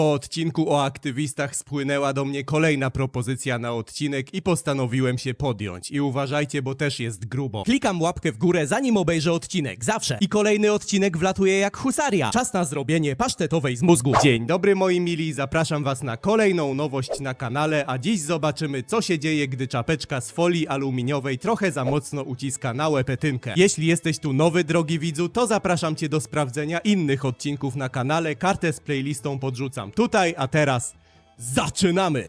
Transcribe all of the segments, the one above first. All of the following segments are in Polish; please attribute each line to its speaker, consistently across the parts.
Speaker 1: Po odcinku o aktywistach spłynęła do mnie kolejna propozycja na odcinek i postanowiłem się podjąć. I uważajcie, bo też jest grubo. Klikam łapkę w górę, zanim obejrzę odcinek, zawsze. I kolejny odcinek wlatuje jak husaria. Czas na zrobienie pasztetowej z mózgu. Dzień dobry moi mili, zapraszam was na kolejną nowość na kanale, a dziś zobaczymy co się dzieje, gdy czapeczka z folii aluminiowej trochę za mocno uciska na łepetynkę. Jeśli jesteś tu nowy, drogi widzu, to zapraszam cię do sprawdzenia innych odcinków na kanale. Kartę z playlistą podrzucam tutaj, a teraz zaczynamy!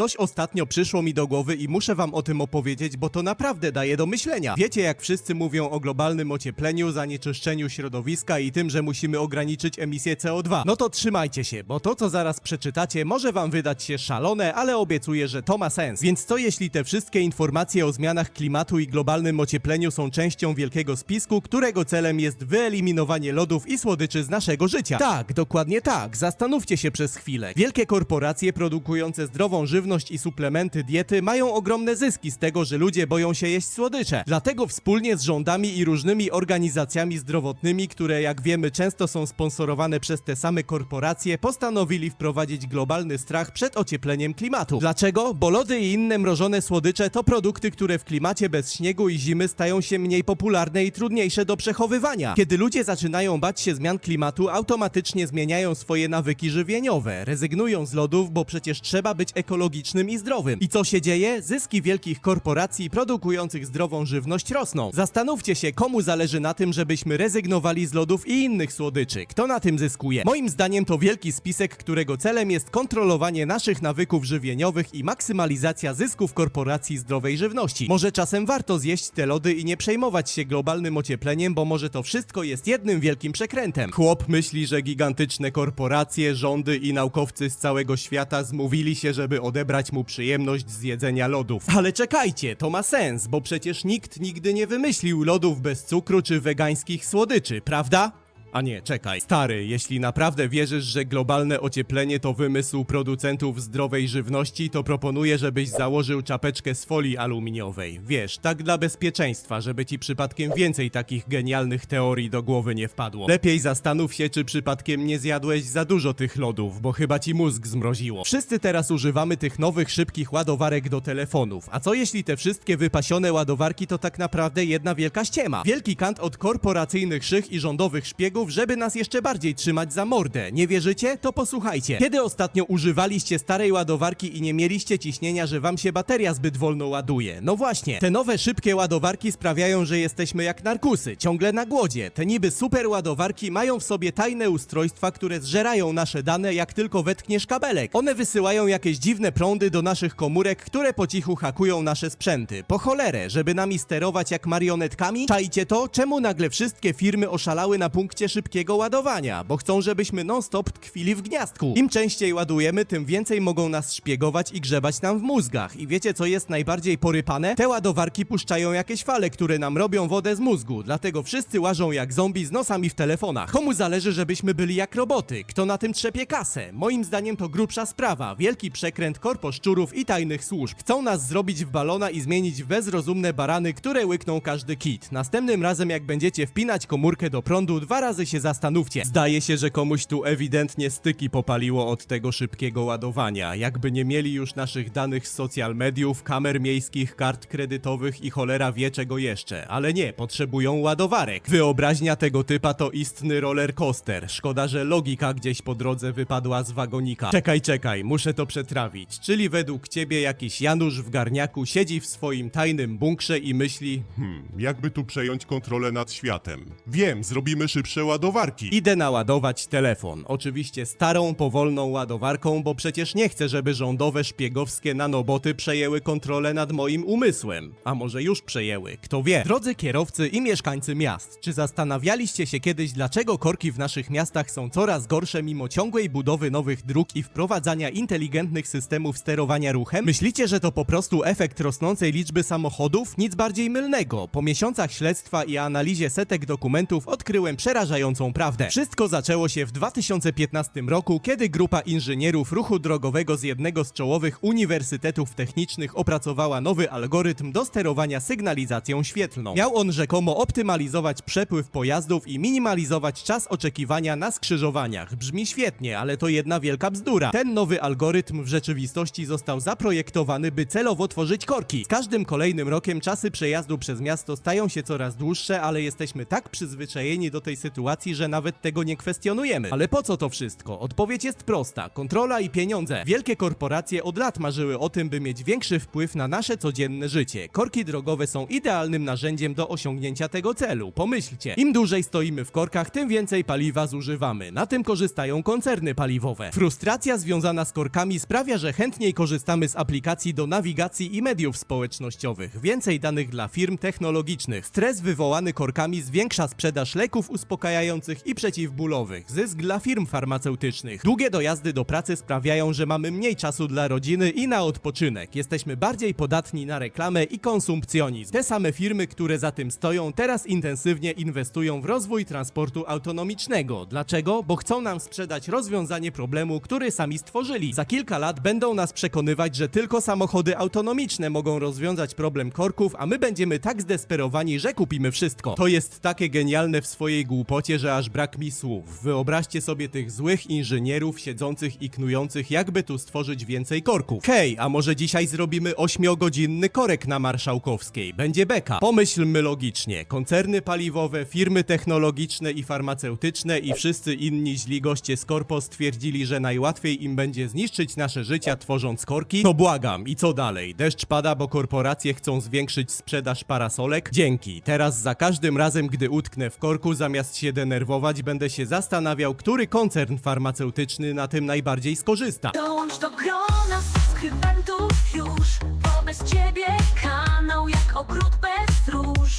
Speaker 1: Coś ostatnio przyszło mi do głowy i muszę wam o tym opowiedzieć, bo to naprawdę daje do myślenia. Wiecie, jak wszyscy mówią o globalnym ociepleniu, zanieczyszczeniu środowiska i tym, że musimy ograniczyć emisję CO2. No to trzymajcie się, bo to, co zaraz przeczytacie, może wam wydać się szalone, ale obiecuję, że to ma sens. Więc co jeśli te wszystkie informacje o zmianach klimatu i globalnym ociepleniu są częścią wielkiego spisku, którego celem jest wyeliminowanie lodów i słodyczy z naszego życia? Tak, dokładnie tak. Zastanówcie się przez chwilę. Wielkie korporacje produkujące zdrową żywność i suplementy diety mają ogromne zyski z tego, że ludzie boją się jeść słodycze. Dlatego wspólnie z rządami i różnymi organizacjami zdrowotnymi, które jak wiemy często są sponsorowane przez te same korporacje, postanowili wprowadzić globalny strach przed ociepleniem klimatu. Dlaczego? Bo lody i inne mrożone słodycze to produkty, które w klimacie bez śniegu i zimy stają się mniej popularne i trudniejsze do przechowywania. Kiedy ludzie zaczynają bać się zmian klimatu, automatycznie zmieniają swoje nawyki żywieniowe, rezygnują z lodów, bo przecież trzeba być ekologicznym i zdrowym. I co się dzieje? Zyski wielkich korporacji produkujących zdrową żywność rosną. Zastanówcie się, komu zależy na tym, żebyśmy rezygnowali z lodów i innych słodyczy. Kto na tym zyskuje? Moim zdaniem to wielki spisek, którego celem jest kontrolowanie naszych nawyków żywieniowych i maksymalizacja zysków korporacji zdrowej żywności. Może czasem warto zjeść te lody i nie przejmować się globalnym ociepleniem, bo może to wszystko jest jednym wielkim przekrętem. Chłop myśli, że gigantyczne korporacje, rządy i naukowcy z całego świata zmówili się, żeby odebrać mu przyjemność z jedzenia lodów. Ale czekajcie, to ma sens, bo przecież nikt nigdy nie wymyślił lodów bez cukru czy wegańskich słodyczy, prawda? A nie, czekaj. Stary, jeśli naprawdę wierzysz, że globalne ocieplenie to wymysł producentów zdrowej żywności, to proponuję, żebyś założył czapeczkę z folii aluminiowej. Wiesz, tak dla bezpieczeństwa, żeby ci przypadkiem więcej takich genialnych teorii do głowy nie wpadło. Lepiej zastanów się, czy przypadkiem nie zjadłeś za dużo tych lodów, bo chyba ci mózg zmroziło. Wszyscy teraz używamy tych nowych, szybkich ładowarek do telefonów. A co jeśli te wszystkie wypasione ładowarki to tak naprawdę jedna wielka ściema? Wielki kant od korporacyjnych szych i rządowych szpiegów, żeby nas jeszcze bardziej trzymać za mordę. Nie wierzycie? To posłuchajcie. Kiedy ostatnio używaliście starej ładowarki i nie mieliście ciśnienia, że wam się bateria zbyt wolno ładuje? No właśnie, te nowe szybkie ładowarki sprawiają, że jesteśmy jak narkusy, ciągle na głodzie. Te niby super ładowarki mają w sobie tajne ustrojstwa, które zżerają nasze dane jak tylko wetkniesz kabelek. One wysyłają jakieś dziwne prądy do naszych komórek, które po cichu hakują nasze sprzęty. Po cholerę, żeby nami sterować jak marionetkami? Czajcie to? Czemu nagle wszystkie firmy oszalały na punkcie szybkiego ładowania? Bo chcą, żebyśmy non-stop tkwili w gniazdku. Im częściej ładujemy, tym więcej mogą nas szpiegować i grzebać nam w mózgach. I wiecie, co jest najbardziej porypane? Te ładowarki puszczają jakieś fale, które nam robią wodę z mózgu. Dlatego wszyscy łażą jak zombie z nosami w telefonach. Komu zależy, żebyśmy byli jak roboty? Kto na tym trzepie kasę? Moim zdaniem to grubsza sprawa. Wielki przekręt korposzczurów i tajnych służb. Chcą nas zrobić w balona i zmienić w bezrozumne barany, które łykną każdy kit. Następnym razem, jak będziecie wpinać komórkę do prądu, dwa razy się zastanówcie. Zdaje się, że komuś tu ewidentnie styki popaliło od tego szybkiego ładowania. Jakby nie mieli już naszych danych z social mediów, kamer miejskich, kart kredytowych i cholera wie czego jeszcze. Ale nie, potrzebują ładowarek. Wyobraźnia tego typa to istny roller coaster. Szkoda, że logika gdzieś po drodze wypadła z wagonika. Czekaj, czekaj, muszę to przetrawić. Czyli według ciebie jakiś Janusz w garniaku siedzi w swoim tajnym bunkrze i myśli
Speaker 2: Hmm, jakby tu przejąć kontrolę nad światem? Wiem, zrobimy szybsze ładowarki.
Speaker 1: Idę naładować telefon. Oczywiście starą, powolną ładowarką, bo przecież nie chcę, żeby rządowe, szpiegowskie nanoboty przejęły kontrolę nad moim umysłem. A może już przejęły, kto wie. Drodzy kierowcy i mieszkańcy miast, czy zastanawialiście się kiedyś, dlaczego korki w naszych miastach są coraz gorsze mimo ciągłej budowy nowych dróg i wprowadzania inteligentnych systemów sterowania ruchem? Myślicie, że to po prostu efekt rosnącej liczby samochodów? Nic bardziej mylnego. Po miesiącach śledztwa i analizie setek dokumentów odkryłem przerażające prawdę. Wszystko zaczęło się w 2015 roku, kiedy grupa inżynierów ruchu drogowego z jednego z czołowych uniwersytetów technicznych opracowała nowy algorytm do sterowania sygnalizacją świetlną. Miał on rzekomo optymalizować przepływ pojazdów i minimalizować czas oczekiwania na skrzyżowaniach. Brzmi świetnie, ale to jedna wielka bzdura. Ten nowy algorytm w rzeczywistości został zaprojektowany, by celowo tworzyć korki. Z każdym kolejnym rokiem czasy przejazdu przez miasto stają się coraz dłuższe, ale jesteśmy tak przyzwyczajeni do tej sytuacji, że nawet tego nie kwestionujemy. Ale po co to wszystko? Odpowiedź jest prosta. Kontrola i pieniądze. Wielkie korporacje od lat marzyły o tym, by mieć większy wpływ na nasze codzienne życie. Korki drogowe są idealnym narzędziem do osiągnięcia tego celu. Pomyślcie, im dłużej stoimy w korkach, tym więcej paliwa zużywamy. Na tym korzystają koncerny paliwowe. Frustracja związana z korkami sprawia, że chętniej korzystamy z aplikacji do nawigacji i mediów społecznościowych. Więcej danych dla firm technologicznych. Stres wywołany korkami zwiększa sprzedaż leków uspokajających i przeciwbólowych. Zysk dla firm farmaceutycznych. Długie dojazdy do pracy sprawiają, że mamy mniej czasu dla rodziny i na odpoczynek. Jesteśmy bardziej podatni na reklamę i konsumpcjonizm. Te same firmy, które za tym stoją, teraz intensywnie inwestują w rozwój transportu autonomicznego. Dlaczego? Bo chcą nam sprzedać rozwiązanie problemu, który sami stworzyli. Za kilka lat będą nas przekonywać, że tylko samochody autonomiczne mogą rozwiązać problem korków, a my będziemy tak zdesperowani, że kupimy wszystko. To jest takie genialne w swojej głupocie, że aż brak mi słów. Wyobraźcie sobie tych złych inżynierów siedzących i knujących, jakby tu stworzyć więcej korków. Hej, a może dzisiaj zrobimy 8-godzinny korek na Marszałkowskiej? Będzie beka. Pomyślmy logicznie. Koncerny paliwowe, firmy technologiczne i farmaceutyczne i wszyscy inni źli goście z korpo stwierdzili, że najłatwiej im będzie zniszczyć nasze życia tworząc korki? No błagam, i co dalej? Deszcz pada, bo korporacje chcą zwiększyć sprzedaż parasolek? Dzięki. Teraz za każdym razem, gdy utknę w korku, zamiast się denerwować, będę się zastanawiał, który koncern farmaceutyczny na tym najbardziej skorzysta.
Speaker 3: Dołącz do grona subskrybentów już Bo bez ciebie kanał jak ogród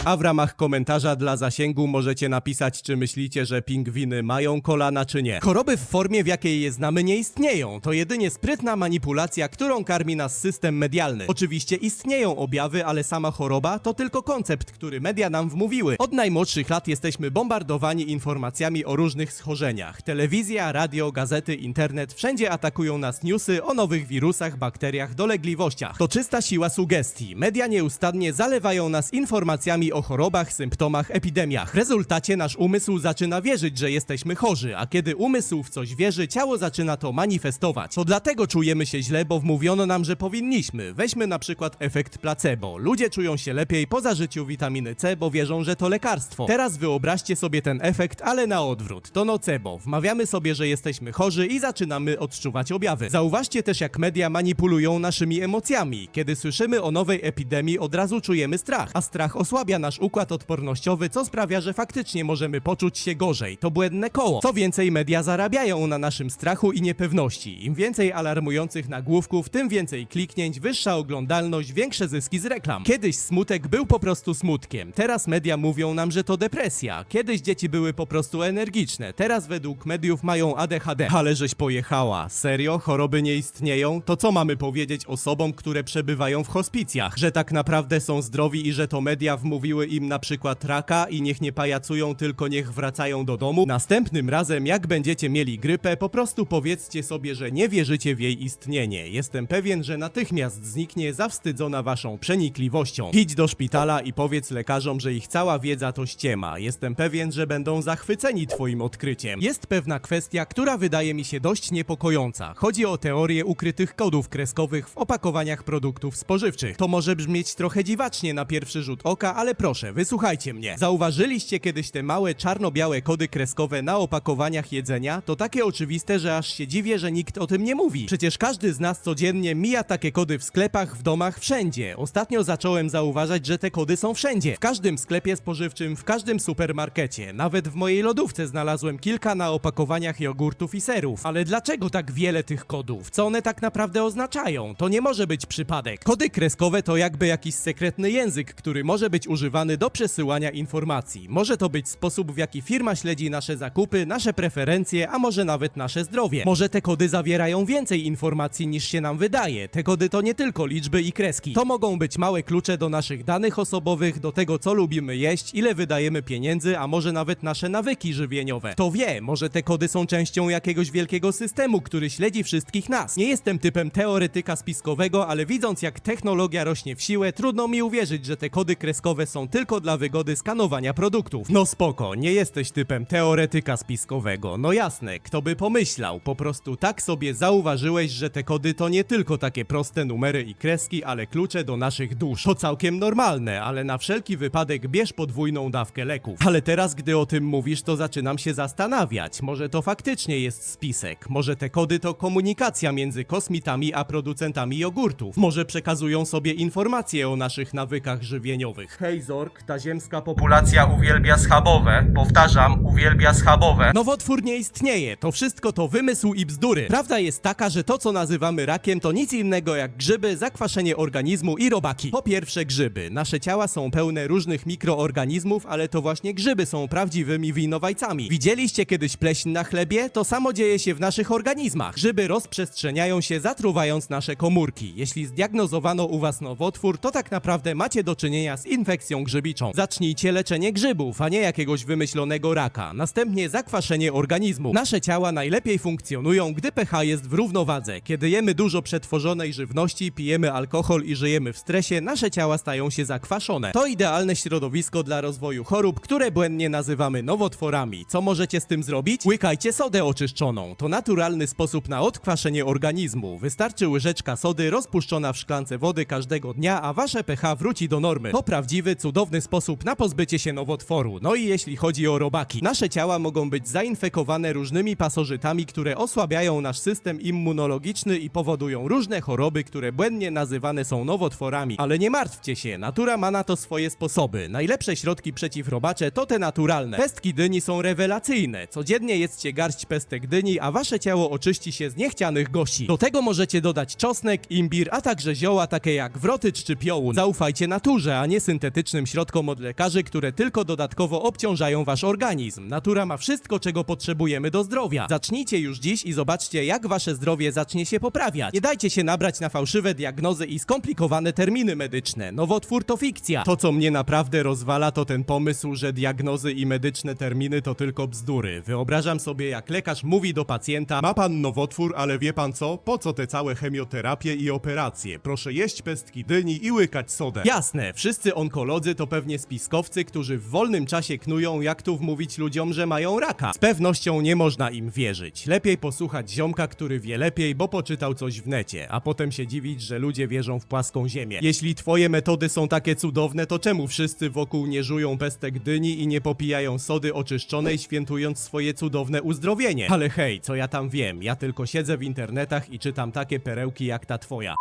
Speaker 1: A w ramach komentarza dla zasięgu możecie napisać, czy myślicie, że pingwiny mają kolana, czy nie. Choroby w formie, w jakiej je znamy, nie istnieją. To jedynie sprytna manipulacja, którą karmi nas system medialny. Oczywiście istnieją objawy, ale sama choroba to tylko koncept, który media nam wmówiły. Od najmłodszych lat jesteśmy bombardowani informacjami o różnych schorzeniach. Telewizja, radio, gazety, internet, wszędzie atakują nas newsy o nowych wirusach, bakteriach, dolegliwościach. To czysta siła sugestii. Media nieustannie zalewają nas informacjami o chorobach, symptomach, epidemiach. W rezultacie nasz umysł zaczyna wierzyć, że jesteśmy chorzy, a kiedy umysł w coś wierzy, ciało zaczyna to manifestować. To dlatego czujemy się źle, bo wmówiono nam, że powinniśmy. Weźmy na przykład efekt placebo. Ludzie czują się lepiej po zażyciu witaminy C, bo wierzą, że to lekarstwo. Teraz wyobraźcie sobie ten efekt, ale na odwrót. To nocebo. Wmawiamy sobie, że jesteśmy chorzy i zaczynamy odczuwać objawy. Zauważcie też, jak media manipulują naszymi emocjami. Kiedy słyszymy o nowej epidemii, od razu czujemy strach, a strach osłabia nasz układ odpornościowy, co sprawia, że faktycznie możemy poczuć się gorzej. To błędne koło. Co więcej, media zarabiają na naszym strachu i niepewności. Im więcej alarmujących nagłówków, tym więcej kliknięć, wyższa oglądalność, większe zyski z reklam. Kiedyś smutek był po prostu smutkiem. Teraz media mówią nam, że to depresja. Kiedyś dzieci były po prostu energiczne. Teraz według mediów mają ADHD. Ale żeś pojechała. Serio? Choroby nie istnieją? To co mamy powiedzieć osobom, które przebywają w hospicjach? Że tak naprawdę są zdrowi i że to media wmówiły im na przykład raka i niech nie pajacują, tylko niech wracają do domu? Następnym razem, jak będziecie mieli grypę, po prostu powiedzcie sobie, że nie wierzycie w jej istnienie. Jestem pewien, że natychmiast zniknie zawstydzona waszą przenikliwością. Idź do szpitala i powiedz lekarzom, że ich cała wiedza to ściema. Jestem pewien, że będą zachwyceni twoim odkryciem. Jest pewna kwestia, która wydaje mi się dość niepokojąca. Chodzi o teorię ukrytych kodów kreskowych w opakowaniach produktów spożywczych. To może brzmieć trochę dziwacznie na pierwszy rzut oka, ale proszę, wysłuchajcie mnie. Zauważyliście kiedyś te małe czarno-białe kody kreskowe na opakowaniach jedzenia? To takie oczywiste, że aż się dziwię, że nikt o tym nie mówi. Przecież każdy z nas codziennie mija takie kody w sklepach, w domach, wszędzie. Ostatnio zacząłem zauważać, że te kody są wszędzie. W każdym sklepie spożywczym, w każdym supermarkecie. Nawet w mojej lodówce znalazłem kilka na opakowaniach jogurtów i serów. Ale dlaczego tak wiele tych kodów? Co one tak naprawdę oznaczają? To nie może być przypadek. Kody kreskowe to jakby jakiś sekretny język, który może być używany do przesyłania informacji. Może to być sposób, w jaki firma śledzi nasze zakupy, nasze preferencje, a może nawet nasze zdrowie. Może te kody zawierają więcej informacji niż się nam wydaje. Te kody to nie tylko liczby i kreski. To mogą być małe klucze do naszych danych osobowych, do tego co lubimy jeść, ile wydajemy pieniędzy, a może nawet nasze nawyki żywieniowe. To wie, może te kody są częścią jakiegoś wielkiego systemu, który śledzi wszystkich nas. Nie jestem typem teoretyka spiskowego, ale widząc jak technologia rośnie w siłę, trudno mi uwierzyć, że te kody kreskowe są tylko dla wygody skanowania produktów. No spoko, nie jesteś typem teoretyka spiskowego. No jasne, kto by pomyślał, po prostu tak sobie zauważyłeś, że te kody to nie tylko takie proste numery i kreski, ale klucze do naszych dusz. To całkiem normalne, ale na wszelki wypadek bierz podwójną dawkę leków. Ale teraz, gdy o tym mówisz, to zaczynam się zastanawiać. Może to faktycznie jest spisek. Może te kody to komunikacja między kosmitami a producentami jogurtów. Może przekazują sobie informacje o naszych nawykach żywieniowych. Hej Zork, ta ziemska populacja uwielbia schabowe. Powtarzam, uwielbia schabowe. Nowotwór nie istnieje. To wszystko to wymysł i bzdury. Prawda jest taka, że to co nazywamy rakiem to nic innego jak grzyby, zakwaszenie organizmu i robaki. Po pierwsze grzyby. Nasze ciała są pełne różnych mikroorganizmów, ale to właśnie grzyby są prawdziwymi winowajcami. Widzieliście kiedyś pleśń na chlebie? To samo dzieje się w naszych organizmach. Grzyby rozprzestrzeniają się zatruwając nasze komórki. Jeśli zdiagnozowano u was nowotwór, to tak naprawdę macie do czynienia z infekcją grzybiczą. Zacznijcie leczenie grzybów, a nie jakiegoś wymyślonego raka. Następnie zakwaszenie organizmu. Nasze ciała najlepiej funkcjonują, gdy pH jest w równowadze. Kiedy jemy dużo przetworzonej żywności, pijemy alkohol i żyjemy w stresie, nasze ciała stają się zakwaszone. To idealne środowisko dla rozwoju chorób, które błędnie nazywamy nowotworami. Co możecie z tym zrobić? Łykajcie sodę oczyszczoną. To naturalny sposób na odkwaszenie organizmu. Wystarczy łyżeczka sody rozpuszczona w szklance wody każdego dnia, a wasze pH wróci do normy. To prawdziwy, cudowny sposób na pozbycie się nowotworu. No i jeśli chodzi o robaki, nasze ciała mogą być zainfekowane różnymi pasożytami, które osłabiają nasz system immunologiczny i powodują różne choroby, które błędnie nazywane są nowotworami. Ale nie martwcie się, natura ma na to swoje sposoby. Najlepsze środki przeciwrobacze to te naturalne. Pestki dyni są rewelacyjne. Codziennie jedzcie garść pestek dyni, a wasze ciało oczyści się z niechcianych gości. Do tego możecie dodać czosnek, imbir, a także zioła takie jak wrotycz czy piołun. Zaufajcie naturze, a nie syntetycznym środkom od lekarzy, które tylko dodatkowo obciążają wasz organizm. Natura ma wszystko, czego potrzebujemy do zdrowia. Zacznijcie już dziś i zobaczcie, jak wasze zdrowie zacznie się poprawiać. Nie dajcie się nabrać na fałszywe diagnozy i skomplikowane terminy medyczne. Nowotwór to fikcja. To, co mnie naprawdę rozwala, to ten pomysł, że diagnozy i medyczne terminy to tylko bzdury. Wyobrażam sobie, jak lekarz mówi do pacjenta:
Speaker 2: Ma pan nowotwór, ale wie pan co? Po co te całe chemioterapie i operacje? Proszę jeść pestki dyni i łykać sodę.
Speaker 1: Jasne, wszyscy onkolodzy to pewnie spiskowcy, którzy w wolnym czasie knują, jak tu wmówić ludziom, że mają raka. Z pewnością nie można im wierzyć. Lepiej posłuchać ziomka, który wie lepiej, bo poczytał coś w necie, a potem się dziwić, że ludzie wierzą w płaską ziemię. Jeśli twoje metody są takie cudowne, to czemu wszyscy wokół nie żują pestek dyni i nie popijają sody oczyszczonej, świętując swoje cudowne uzdrowienie? Ale hej, co ja tam wiem? Ja tylko siedzę w internetach i czytam takie perełki jak ta twoja.